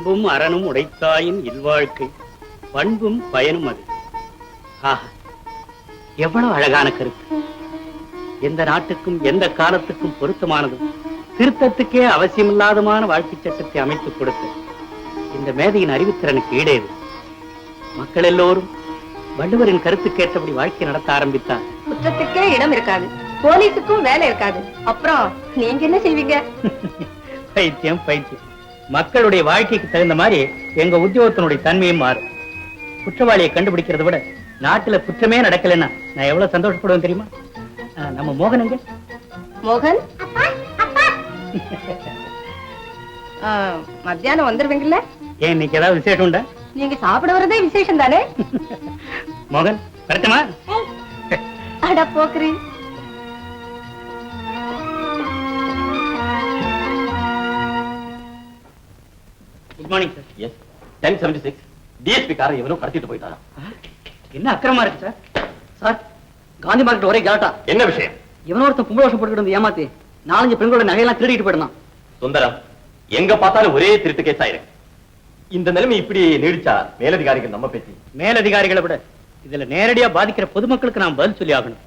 அன்பும் அரணும் உடைத்தாயின் இல்வாழ்க்கை பண்பும் பயனும் அது. ஆஹா எவ்வளவு அழகான கருத்து. எந்த நாட்டுக்கும் எந்த காலத்துக்கும் பொருத்தமானதும் திருத்தத்துக்கே அவசியமில்லாதமான வாழ்க்கை சட்டத்தை அமைத்துக் கொடுத்த இந்த மேதையின் அறிவுத்திறனுக்கு ஈடேது மக்கள் எல்லோரும் வள்ளுவரின் கருத்துக்கேற்றபடி வாழ்க்கை நடத்த ஆரம்பித்தார். குற்றத்துக்கே இடம் இருக்காது. போலீஸுக்கும் வேலை இருக்காது. அப்புறம் நீங்க என்ன செய்வீங்க? பைத்தியம் பைத்தியம். மக்களுடைய வாழ்க்கைக்கு தகுந்த மாதிரி எங்க உத்தியோகத்தினுடைய தன்மையும் மாறும். குற்றவாளியை கண்டுபிடிக்கிறத விட நாட்டுல குற்றமே நடக்கலைன்னா நான் எவ்வளவு சந்தோஷப்படுவேன் தெரியுமா? நம்ம மோகனங்க மோகன்? ஆ, மத்தியானம் வந்துருவீங்கல்ல? ஏன் இன்னைக்கு ஏதாவது விசேஷம் உண்டா? நீங்க சாப்பிட வரதே விசேஷம் தானே? மோகன் வரட்டுமா? அட போக்குறி. Good morning sir yes ten seventy six DSP காரை இவனும் கடத்திட்டு போயிட்டானா? என்ன அக்கிரமா இருக்கு சார் சார் காந்தி மார்க்கெட் ஒரே கலாட்டா என்ன விஷயம்? இவனோ ஒருத்தன் பொம்பளை வருஷம் போட்டுக்கிட்டு ஏமாத்தி நாலஞ்சு பெண்களோட நகையெல்லாம் திருடிட்டு போயிடலாம் சுந்தரம் எங்க பார்த்தாலும் ஒரே திருட்டு கேஸ் ஆயிரு இந்த நிலைமை இப்படி நீடிச்சா மேலதிகாரிகள் நம்ம பேச்சு? மேலதிகாரிகளை விட இதுல நேரடியா பாதிக்கிற பொதுமக்களுக்கு நாம் பதில் சொல்லி ஆகணும்.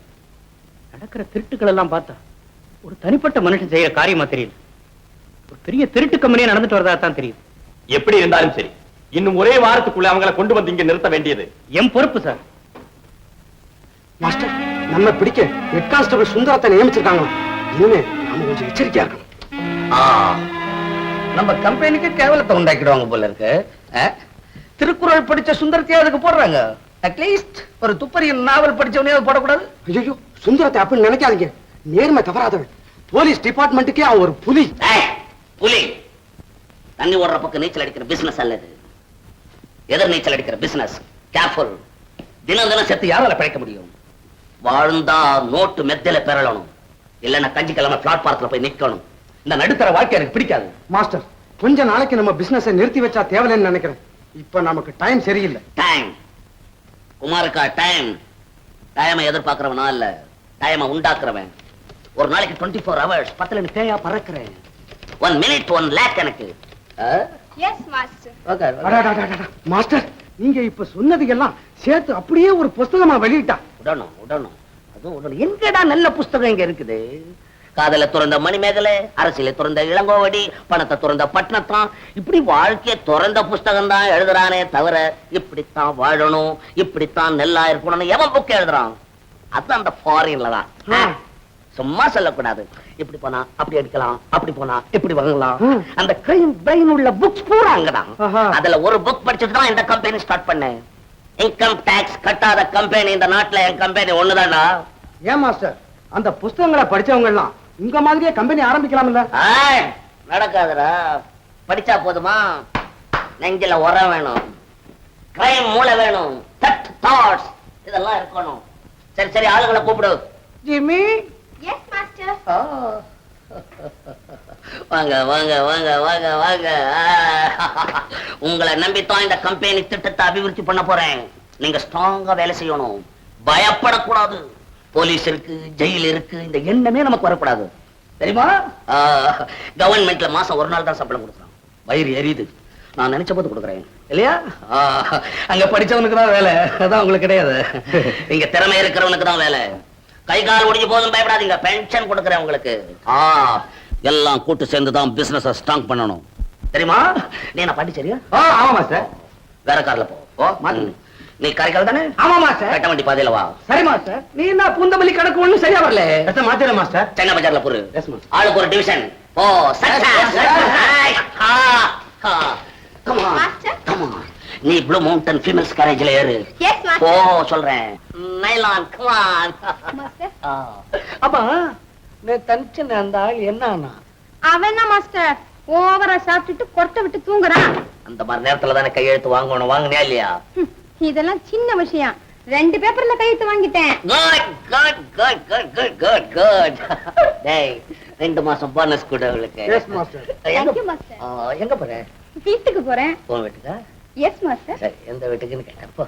நடக்கிற திருட்டுக்கள் எல்லாம் பார்த்தா ஒரு தனிப்பட்ட மனுஷன் செய்யற காரியமா தெரியல. ஒரு பெரிய திருட்டு கம்பெனியா நடந்துட்டு வரதா தான் தெரியுது. எப்படி இருந்தாலும் சரி. இன்னும் ஒரே வாரத்துக்குள்ள அவங்கள கொண்டு வந்து இங்க நிறுத்த வேண்டியது. என் பொறுப்பு சார். மாஸ்டர் நம்ம பிடிக்க ஹெட் கான்ஸ்டபிள் சுந்தரத்தை நியமிச்சிருக்காங்க இனிமே நாம கொஞ்சம் எச்சரிக்கையா இருக்கணும். நம்ம கம்பெனிக்கு கேவலத்தை உண்டாக்கிடுவாங்க போல இருக்கு? திருக்குறள் படிச்ச சுந்தரத்தையே அதுக்கு போடுறாங்க. அட்லீஸ்ட் ஒரு துப்பறியின் நாவல் படிச்சவனையாவது போடக்கூடாது. ஐயோ சுந்தரத்தை அப்படின்னு நினைக்காதீங்க. நேர்மை தவறாதவன். போலீஸ் டிபார்ட்மெண்ட்டுக்கே அவன் ஒரு புலி. புலி. தண்ணி ஓடுற பக்கம் நீச்சல் அடிக்கிற பிசினஸ் அல்லது எதிர் நீச்சல் அடிக்கிற பிசினஸ் கேர்ஃபுல் தினம் தினம் செத்து யாரால பிழைக்க முடியும்? வாழ்ந்தா நோட்டு மெத்தையில பெறலணும். இல்லைன்னா கஞ்சி கிழமை பிளாட்பாரத்துல போய் நிக்கணும். இந்த நடுத்தர வாழ்க்கை எனக்கு பிடிக்காது. மாஸ்டர் கொஞ்ச நாளைக்கு நம்ம பிசினஸை நிறுத்தி வச்சா தேவையில்லைன்னு நினைக்கிறேன். இப்ப நமக்கு டைம் சரியில்லை. டைம் குமாருக்கா டைம் டைமை எதிர்பார்க்கறவனா இல்ல. டைமை உண்டாக்குறவன். ஒரு நாளைக்கு டுவெண்ட்டி ஃபோர் ஹவர்ஸ் பத்துல நீ பேயா பறக்கிறேன். ஒன் மினிட் ஒன் லேக் எனக்கு. மாஸ்டர் நீங்க இப்ப சொன்னது எல்லாம் சேர்த்து அப்படியே ஒரு புஸ்தகமா வெளியிட்டா. உடணும் உடணும் அதுவும் உடணும் எங்கடா நல்ல புஸ்தகம் இங்க இருக்குது? காதல துறந்த மணிமேகலை அரசியல துறந்த இளங்கோவடி பணத்தை துறந்த பட்டணத்தான் இப்படி வாழ்க்கைய துறந்த புஸ்தகம் தான் எழுதுறானே தவிர இப்படித்தான் வாழணும் இப்படித்தான் நெல்லா இருக்கணும்னு எவன் புக் எழுதுறான்? அது அந்த ஃபாரின்ல தான். சும்மா சொல்லக்கூடாது. இப்படி போனா அப்படி அடிக்கலாம் அப்படி போனா இப்படி வாங்கலாம். அந்த கிரைம் பிரெயின் உள்ள புக்ஸ் பூரா அங்கதான். அதுல ஒரு புக் படிச்சுட்டு தான் இந்த கம்பெனி ஸ்டார்ட் பண்ணேன். இன்கம் டாக்ஸ் கட்டாத கம்பெனி இந்த நாட்டுல என் கம்பெனி ஒண்ணுதானா ஏன் மாஸ்டர் அந்த புஸ்தகங்களை படிச்சவங்க எல்லாம் உங்க மாதிரியே கம்பெனி ஆரம்பிக்கலாம்ல? ஆய், நடக்காதுடா. படிச்சா போதுமா? நெஞ்சில உரம் வேணும். கிரைம் மூளை வேணும். இதெல்லாம் இருக்கணும். சரி சரி ஆளுங்களை கூப்பிடு. ஜிம்மி. எஸ் மாஸ்டர் ஆ. வாங்க வாங்க வாங்க வாங்க வாங்க. உங்களை நம்பித்தான் இந்த கம்பெனி திட்டத்தை அபிவிருத்தி பண்ண போறேன். நீங்க ஸ்ட்ராங்கா வேலை செய்யணும். பயப்படக்கூடாது. போலீஸ் இருக்கு ஜெயில் இருக்கு இந்த எண்ணமே நமக்கு வரக்கூடாது. தெரியுமா? கவர்மெண்ட்ல மாசம் ஒரு நாள் தான் சம்பளம் கொடுக்குறான். வயிறு எரியுது. நான் நினைச்ச போது கொடுக்குறேன். இல்லையா? அங்க படிச்சவனுக்கு தான் வேலை. அதான் உங்களுக்கு கிடையாது. இங்க திறமை இருக்கிறவனுக்கு தான் வேலை. கை கால் ஒடிஞ்சு போதும் பயப்படாதீங்க. பென்ஷன் கொடுக்குறேன் உங்களுக்கு. ஆ. எல்லாம் கூட்டு சேர்ந்து தான் பிசினஸ் ஸ்ட்ராங் பண்ணணும். தெரியுமா? நீ என்ன பாட்டி சரியா? ஆ, ஆமா மாஸ்டர். வேற கார்ல போ. ஓ, மாத்து. நீ காரைக்கால் தானே? ஆமா மாஸ்டர். கட்ட வண்டி பாதையில வா. சரி மாஸ்டர். நீ என்ன பூந்தமல்லி கணக்கு ஒண்ணும் சரியா வரல? மாத்திர மாஸ்டர். சென்னை பஜார்ல பொறு. ஆளுக்கு ஒரு division oh Yes, yes. Come on Master? Come on நீ ப்ளூ மவுண்டன் ஃபீமேல்ஸ் கேரேஜ்ல ஏறு. எஸ் ஓ மாஸ்டர் சொல்றேன். நைலான் கமான் மாஸ்டர் ஆமா நீ தனிச்சு அந்த ஆள் என்ன அவன் என்ன மாஸ்டர் ஓவரா சாப்பிட்டுட்டு கொட்டை விட்டு தூங்குறான். அந்த மாதிரி நேரத்துல தானே கையெழுத்து வாங்கணும் வாங்கினியா இல்லையா? இதெல்லாம் சின்ன விஷயம். ரெண்டு பேப்பர்ல கையெழுத்து வாங்கிட்டேன். Good good good good good good good டேய் ரெண்டு மாசம் போனஸ் கூட உங்களுக்கு Yes, master. எங்க Thank you, master. ஆ, எங்க போற? வீட்டுக்கு போறேன். உன் வீட்டுக்கா? எஸ் மாஸ்டர் சரி எந்த வீட்டுக்குன்னு கேட்டேன். போ.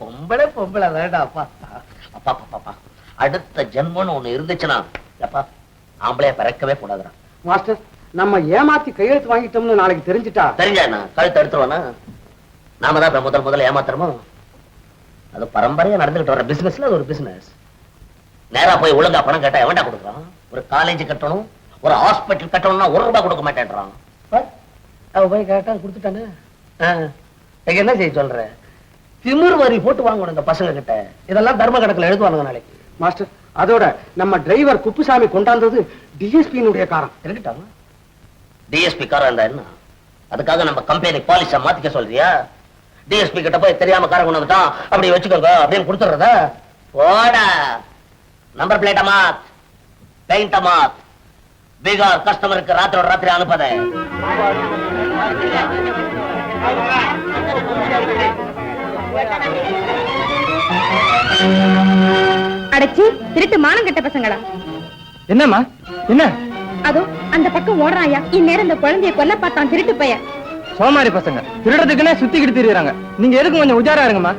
பொம்பளை பொம்பளை வேடா அப்பா. அப்பா அப்பா அப்பா அடுத்த ஜென்மம்னு ஒண்ணு இருந்துச்சுன்னா அப்பா ஆம்பளைய பிறக்கவே கூடாதுடா. மாஸ்டர் நம்ம ஏமாத்தி கையெழுத்து வாங்கிட்டோம்னு நாளைக்கு தெரிஞ்சிட்டா? தெரிஞ்சா என்ன? கழுத்து எடுத்துருவானா நாம தான் இப்ப முதல் முதல்ல ஏமாத்துறோமோ? அது பரம்பரையா நடந்துகிட்டு வர பிசினஸ்ல அது ஒரு பிசினஸ் நேரா போய் ஒழுங்கா பணம் கேட்டா எவன்டா கொடுக்குறான்? ஒரு காலேஜ் கட்டணும் ஒரு ஹாஸ்பிட்டல் கட்டணும்னா ஒரு ரூபாய் கொடுக்க மாட்டேன்றான். அவ போய் கேட்டா கொடுத்துட்டானே? ஆ, என்ன செய்ய சொல்ற? திமிர் வரி போட்டு வாங்கணும் இந்த பசங்க கிட்ட இதெல்லாம் தர்ம கணக்குல எழுதுவானுங்க நாளைக்கு. மாஸ்டர் அதோட நம்ம டிரைவர் குப்புசாமி கொண்டாந்தது டிஎஸ்பியினுடைய காரம். இருக்கட்டும் டிஎஸ்பி காரா இருந்தா என்ன? அதுக்காக நம்ம கம்பெனி பாலிச மாத்திக்க சொல்றியா? டிஎஸ்பி கிட்ட போய் தெரியாம காரை கொண்டு வந்துட்டான். அப்படி வச்சுக்கோங்க அப்படின்னு கொடுத்துறதா போடா. நம்பர் பிளேட்ட மாத். பெயிண்ட மாத். பீகார் கஸ்டமருக்கு ராத்திரோட ராத்திரி அனுப்பதே. அடைச்சி திருட்டு மானம் கெட்ட பசங்களா? என்னம்மா? என்ன? அதோ அந்த பக்கம் ஓடுறாயா இந்நேரம் இந்த குழந்தைய கொல்ல பார்த்தான் திருட்டு பையன். சோமாரி பசங்க. திருடத்துக்குன்னே சுத்திக்கிட்டு திரியுறாங்க. நீங்க எதுக்கு கொஞ்சம் உஜாரா இருங்கம்மா?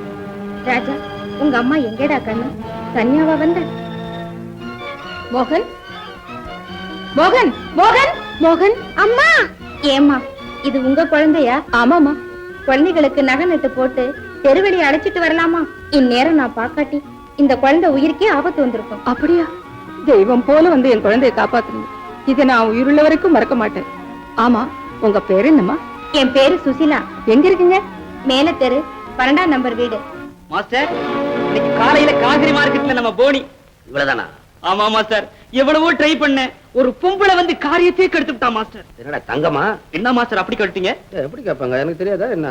ராஜா உங்க அம்மா எங்கடா கண்ணு? தனியாவா வந்த? மோகன் மோகன் மோகன் மோகன் அம்மா. ஏம்மா இது உங்க குழந்தையா? ஆமாமா குழந்தைகளுக்கு நகை நட்டு போட்டு தெருவெளி அழைச்சிட்டு வரலாமா? இந்நேரம் நான் பாக்காட்டி இந்த குழந்தை உயிருக்கே ஆபத்து வந்திருக்கும். அப்படியா? தெய்வம் போல வந்து என் குழந்தையை காப்பாத்துறீங்க இதை நான் உயிருள்ள வரைக்கும் மறக்க மாட்டேன். ஆமா உங்க பேர் என்னம்மா? என் பேரு சுசிலா. எங்க இருக்கீங்க? மேல தெரு பன்னெண்டாம் நம்பர் வீடு. மாஸ்டர் இன்னைக்கு காலையில காகிரி மார்க்கெட்ல நம்ம போனி. இவ்வளவுதானா? ஆமா மாஸ்டர். எவ்வளவோ ட்ரை பண்ணேன். ஒரு பொம்பளை வந்து காரியத்தையே கெடுத்து விட்டா மாஸ்டர். என்னடா தங்கமா? என்ன மாஸ்டர் அப்படி கழட்டீங்க எப்படி கேட்பாங்க? எனக்கு தெரியாதா என்ன?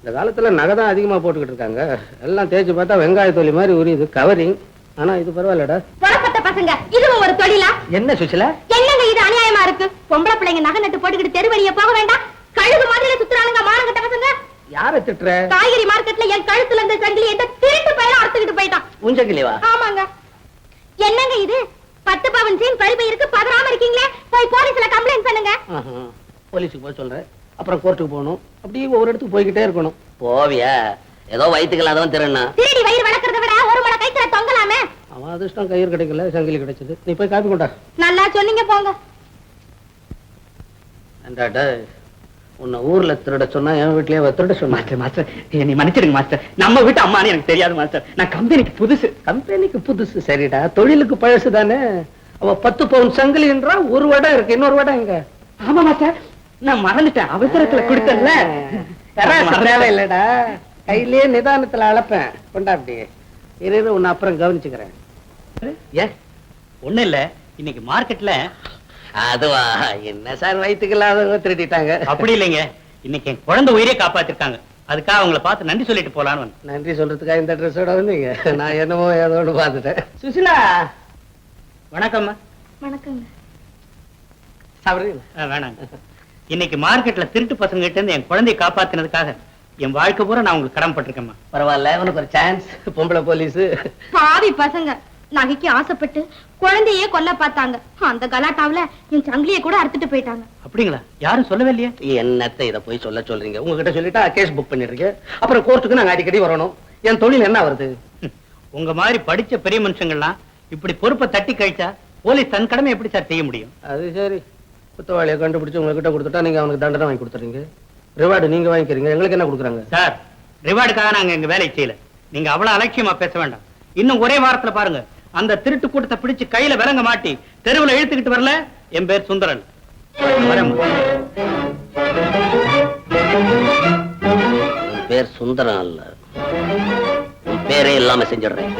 இந்த காலத்துல நகை தான் அதிகமா போட்டுக்கிட்டு இருக்காங்க. எல்லாம் தேய்ச்சி பார்த்தா வெங்காய தொலி மாதிரி உரியுது கவரிங் ஆனா இது பரவாயில்லடா. புறப்பட்ட பசங்க இதுவும் ஒரு தொழிலா? என்ன சுசிலா என்னங்க இது அநியாயமா இருக்கு? பொம்பளை பிள்ளைங்க நகை நட்டு போட்டுக்கிட்டு தெரு வழியா போக வேண்டாம். கழுகு மாதிரி சுத்துறானுங்க மானங்கட்ட பசங்க. யாரை திட்டுற? காய்கறி மார்க்கெட்ல என் கழுத்துல இருந்த சங்கிலி எந்த திருட்டு பையன் அறுத்துக்கிட்டு போயிட்டான். உஞ்சக்கிலிவா ஆமாங்க. என்னங்க இது? பத்து பவன் சீன் பழுப்பு இருக்கு பதறாம இருக்கீங்களே? போய் போலீஸ்ல கம்ப்ளைண்ட் பண்ணுங்க. போலீஸுக்கு போக சொல்றேன். அப்புறம் கோர்ட்டுக்கு போகணும். அப்படியே ஒவ்வொரு இடத்துக்கு போய்கிட்டே இருக்கணும். போவியா? ஏதோ வயிற்றுக்கு அதவன் திருண்ணா திருடி வயிறு வளர்க்கறத விட ஒரு மலை கைத்துல தொங்கலாமே? அவன் அதிர்ஷ்டம் கயிறு கிடைக்கல சங்கிலி கிடைச்சது. நீ போய் காப்பி கொண்டா. நல்லா சொன்னீங்க போங்க. ஏண்டாடா உன்னை ஊர்ல திருட சொன்னா என் வீட்லயே திருட சொன்னா. மாஸ்டர் மாஸ்டர் என்னை மன்னிச்சிடுங்க மாஸ்டர். நம்ம வீட்டு அம்மானு எனக்கு தெரியாது மாஸ்டர். நான் கம்பெனிக்கு புதுசு. கம்பெனிக்கு புதுசு? சரிடா. தொழிலுக்கு பழசு தானே. அவ பத்து பவுன் சங்கிலின்றா ஒரு வடம் இருக்கு. இன்னொரு வடம் எங்க? ஆமா மாஸ்டர். நான் மறந்துட்டேன். அவசரத்துல கொடுத்தல தேவையில்லடா. கையிலேயே நிதானத்துல அளப்பேன். கொண்டா அப்படி. இரு உன்னை அப்புறம் கவனிச்சுக்கிறேன். ஒண்ணு இல்ல. இன்னைக்கு மார்க்கெட்ல அதுவா என்ன சார் வயிற்றுக்கு இல்லாதவங்க திருடிட்டாங்க? அப்படி இல்லைங்க. இன்னைக்கு என் குழந்தை உயிரே காப்பாத்திருக்காங்க. அதுக்காக அவங்கள பார்த்து நன்றி சொல்லிட்டு போலான்னு. நன்றி சொல்றதுக்காக இந்த ட்ரெஸ்ஸோட வந்தீங்க? நான் என்னமோ ஏதோன்னு பார்த்துட்டேன். சுசிலா! வணக்கம்மா. வணக்கங்க. சாப்பிடுறீங்களா? ஆ, வேணாங்க. இன்னைக்கு மார்க்கெட்ல திருட்டு பசங்க கிட்ட இருந்து என் குழந்தையை காப்பாத்தினதுக்காக என் வாழ்க்கை பூரா நான் உங்களுக்கு கடமைப்பட்டிருக்கேம்மா பரவாயில்ல உனக்கு ஒரு சான்ஸ் பொம்பளை போலீஸ் பாவி பசங்க. நகைக்கு ஆசைப்பட்டு குழந்தையே கொல்ல பார்த்தாங்க. அந்த கலாட்டாவுல என் சங்கிலிய கூட அறுத்துட்டு போயிட்டாங்க. அப்படிங்களா? யாரும் சொல்லவே இல்லையே? என்னத்த இத போய் சொல்ல சொல்றீங்க? உங்ககிட்ட சொல்லிட்டா கேஸ் புக் பண்ணிடுறீங்க. அப்புறம் கோர்ட்டுக்கு நாங்க அடிக்கடி வரணும். என் தொழில் என்ன வருது. உங்க மாதிரி படிச்ச பெரிய மனுஷங்கள்லாம் இப்படி பொறுப்பை தட்டி கழிச்சா போலீஸ் தன் கடமை எப்படி சார் செய்ய முடியும்? அது சரி. குத்தவாளியை கண்டுபிடிச்சு உங்ககிட்ட கொடுத்துட்டா நீங்க அவனுக்கு தண்டனை வாங்கி கொடுத்துறீங்க ரிவார்டு நீங்க வாங்கிக்கிறீங்க. எங்களுக்கு என்ன கொடுக்குறாங்க? சார் ரிவார்டுக்காக நாங்க எங்க வேலையை செய்யல. நீங்க அவ்வளவு அலட்சியமா பேச வேண்டாம். இன்னும் ஒரே வாரத்துல பாருங்க. அந்த திருட்டு கூட்டத்தை பிடிச்சு கையில விலங்க மாட்டி தெருவுல இழுத்துக்கிட்டு வரல? என் பேர் சுந்தரன். பேர் சுந்தரன் அல்ல. பேரே இல்லாம செஞ்சிடுறேன்.